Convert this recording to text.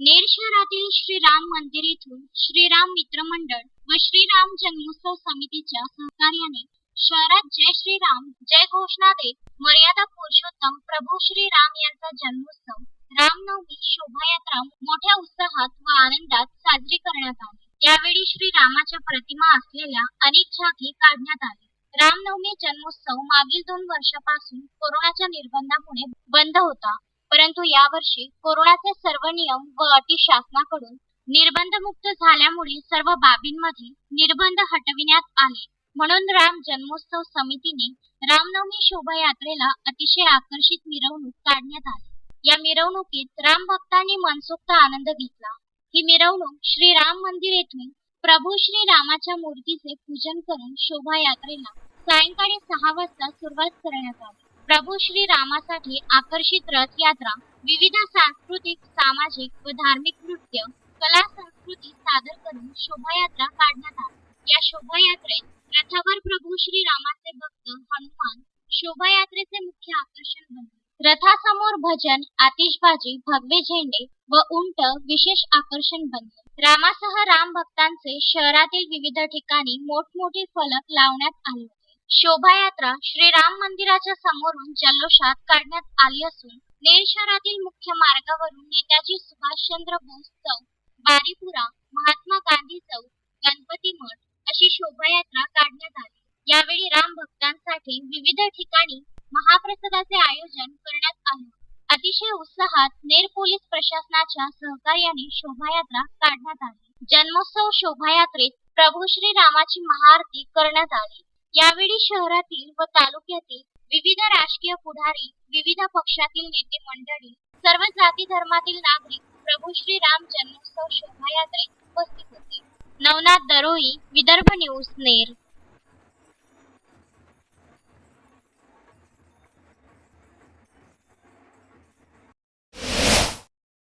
नेर शहरातील श्रीराम मंदिर येथून श्रीराम मित्र मंडळ व श्रीराम जन्मोत्सव समितीच्या सहकार्याने शहरात जय श्रीराम जय घोषणा देत मर्यादा पुरुषोत्तम प्रभू श्रीराम यांचा जन्मोत्सव रामनवमी शोभायात्रा मोठ्या उत्साहात व आनंदात साजरी करण्यात आली. यावेळी श्रीरामाच्या प्रतिमा असलेल्या अनेक झाकी काढण्यात आली. रामनवमी जन्मोत्सव मागील दोन वर्षापासून कोरोनाच्या निर्बंधामुळे बंद होता. परंतु यावर्षी कोरोनाचे सर्व नियम व अटी शासनाकडून निर्बंधमुक्त झाल्यामुळे सर्व बाबींमध्ये निर्बंध हटविण्यात आले. म्हणून राम जन्मोत्सव समितीने रामनवमी शोभायात्रेला अतिशय आकर्षित मिरवणूक काढण्यात आली. या मिरवणुकीत राम भक्तांनी मनसोक्त आनंद घेतला. ही मिरवणूक श्री राम मंदिर येथून प्रभू श्री रामाच्या मूर्तीचे पूजन करून शोभायात्रेला सायंकाळी सहा वाजता सुरुवात करण्यात आली. प्रभू श्री रामासाठी आकर्षित रथ यात्रा विविध सांस्कृतिक सामाजिक व धार्मिक नृत्य कला संस्कृती सादर करून शोभायात्रा काढण्यात आली. या शोभायात्रेत रथावर प्रभू श्री रामाचे भक्त हनुमान शोभायात्रेचे मुख्य आकर्षण बनले. रथासमोर भजन आतिषबाजी भगवे झेंडे व उंट विशेष आकर्षण बनले. रामासह राम भक्तांचे शहरातील विविध ठिकाणी मोठमोठे फलक लावण्यात आले. शोभायात्रा श्रीराम मंदिराच्या समोरून जल्लोषात काढण्यात आली असून नेर शहरातील मुख्य मार्गावरून नेताजी सुभाषचंद्र बोस चौक बारीपुरा महात्मा गांधी चौक गणपती मठ अशी शोभायात्रा काढण्यात आली. यावेळी राम भक्तांसाठी विविध ठिकाणी महाप्रसादाचे आयोजन करण्यात आले. अतिशय उत्साहात नेर पोलीस प्रशासनाच्या सहकार्याने शोभायात्रा काढण्यात आली. जन्मोत्सव शोभायात्रेत प्रभू श्री रामाची महाआरती करण्यात आली. यावेळी शहरातील व तालुक्यातील विविध राजकीय पुढारी विविध पक्षातील नेते मंडळी सर्व जाती धर्मातील नागरिक प्रभू श्री राम जन्मोत्सव शोभायात्रेत उपस्थित होते. नवनाथ दरोई विदर्भ न्यूज नेर.